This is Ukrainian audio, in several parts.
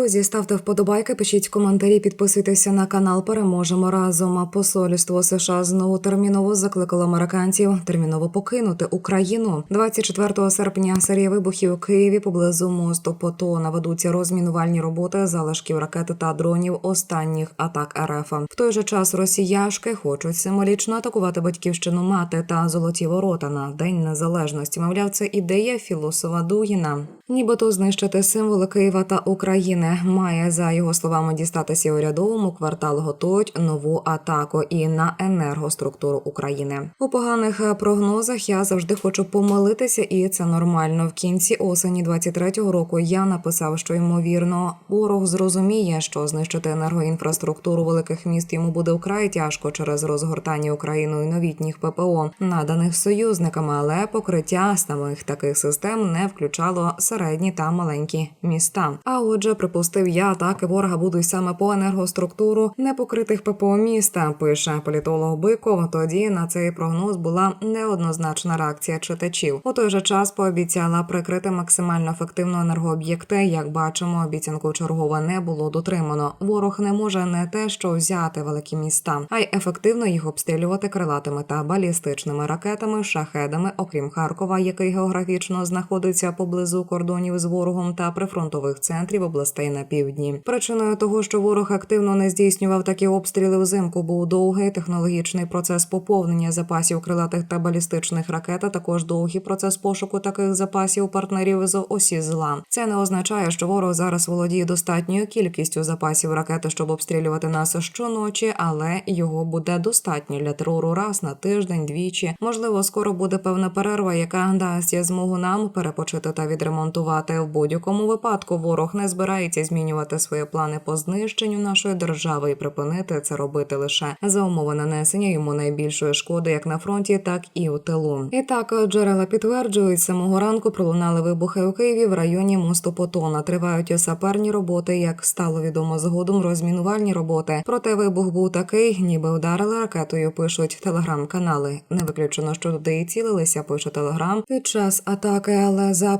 Друзі, ставте вподобайки, пишіть коментарі, підписуйтеся на канал. Переможемо разом. Посольство США знову терміново закликало американців терміново покинути Україну. 24 серпня серія вибухів у Києві поблизу мосту Потона ведуться розмінувальні роботи залишків ракети та дронів останніх атак РФ. В той же час росіяшки хочуть символічно атакувати батьківщину мати та золоті ворота на день незалежності. Мовляв, це ідея філософа Дугіна. Нібито знищити символи Києва та України має за його словами дістатися урядовому квартал. Готують нову атаку і на енергоструктуру України. У поганих прогнозах я завжди хочу помилитися, і це нормально. В кінці осені 23-го року я написав, що ймовірно ворог зрозуміє, що знищити енергоінфраструктуру великих міст йому буде вкрай тяжко через розгортання Україною новітніх ППО, наданих союзниками, але покриття самих таких систем не включало середні та маленькі міста. А отже, припустив я, атаки ворога будуть саме по енергоструктуру непокритих ППО міста. Пише політолог Биков. Тоді на цей прогноз була неоднозначна реакція читачів. У той же час пообіцяла прикрити максимально ефективно енергооб'єкти. Як бачимо, обіцянку чергове не було дотримано. Ворог не може не те, що взяти великі міста, а й ефективно їх обстрілювати крилатими та балістичними ракетами, шахедами, окрім Харкова, який географічно знаходиться поблизу кордонів з ворогом та прифронтових центрів областей на півдні. Причиною того, що ворог активно не здійснював такі обстріли взимку, був довгий технологічний процес поповнення запасів крилатих та балістичних ракет, а також довгий процес пошуку таких запасів партнерів з осі зла. Це не означає, що ворог зараз володіє достатньою кількістю запасів ракети, щоб обстрілювати нас щоночі, але його буде достатньо для терору раз на тиждень, двічі. Можливо, скоро буде певна перерва, яка дасть змогу нам перепочити та відремонтувати. В будь-якому випадку ворог не збирається змінювати свої плани по знищенню нашої держави і припинити це робити лише за умови нанесення йому найбільшої шкоди як на фронті, так і у тилу. І так джерела підтверджують, самого ранку пролунали вибухи у Києві в районі мосту Потона. Тривають саперні роботи, як стало відомо згодом, розмінувальні роботи. Проте вибух був такий, ніби вдарили ракетою. Пишуть телеграм-канали. Не виключено, що туди і цілилися. Пише телеграм під час атаки, але за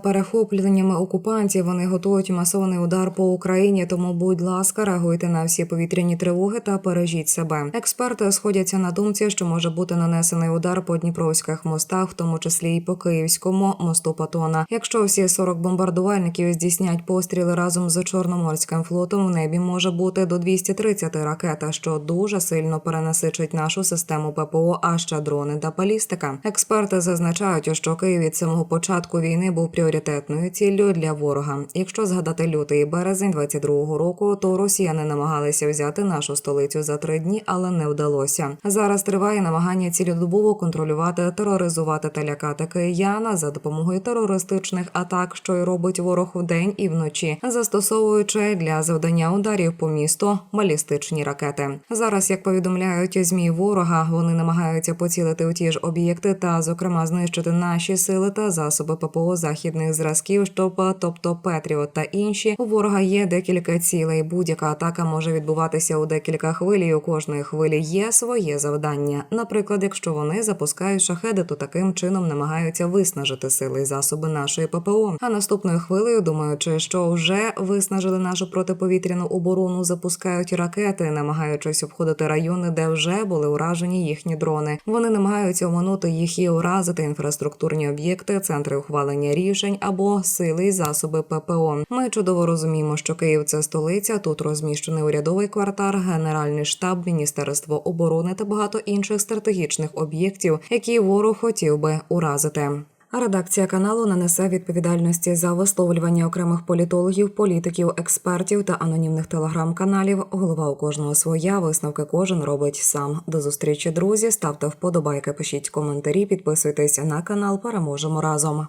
перехопленнями окупантів вони готують масований удар по Україні. Тому, будь ласка, реагуйте на всі повітряні тривоги та бережіть себе. Експерти сходяться на думці, що може бути нанесений удар по дніпровських мостах, в тому числі і по київському мосту Патона. Якщо всі 40 бомбардувальників здійснять постріли разом з Чорноморським флотом, в небі може бути до 230 ракет, що дуже сильно перенасичить нашу систему ППО, а ще дрони та балістика. Експерти зазначають, що Київ від самого початку війни був пріоритетною ціллю для ворога. Якщо згадати лютий березень 22-го року, то росіяни намагалися взяти нашу столицю за три дні, але не вдалося. Зараз триває намагання цілодобово контролювати, тероризувати та лякати кияна за допомогою терористичних атак, що й робить ворог вдень і вночі, застосовуючи для завдання ударів по місту балістичні ракети. Зараз, як повідомляють змі ворога, вони намагаються поцілити у ті ж об'єкти та, зокрема, знищити наші сили та засоби ППО західних зразків, щоб, тобто Петріот та інші. У ворога є декілька цілей. Будь-яка атака може відбуватися у декілька хвиль. і У кожної хвилі є своє завдання. Наприклад, якщо вони запускають шахеди, то таким чином намагаються виснажити сили і засоби нашої ППО. А наступною хвилею, думаючи, що вже виснажили нашу протиповітряну оборону, запускають ракети, намагаючись обходити райони, де вже були уражені їхні дрони. Вони намагаються оминути їх і уразити інфраструктурні об'єкти, центри ухвалення рішень або сили і засоби ППО. Ми чудово розуміємо, що Київ це столиця. Тут розміщений урядовий квартал, генеральний штаб, міністерство оборони та багато інших стратегічних об'єктів, які ворог хотів би уразити. Редакція каналу нанесе відповідальності за висловлювання окремих політологів, політиків, експертів та анонімних телеграм-каналів. Голова у кожного своя висновки кожен робить сам. До зустрічі, друзі. Ставте вподобайки, пишіть коментарі, підписуйтесь на канал. Переможемо разом.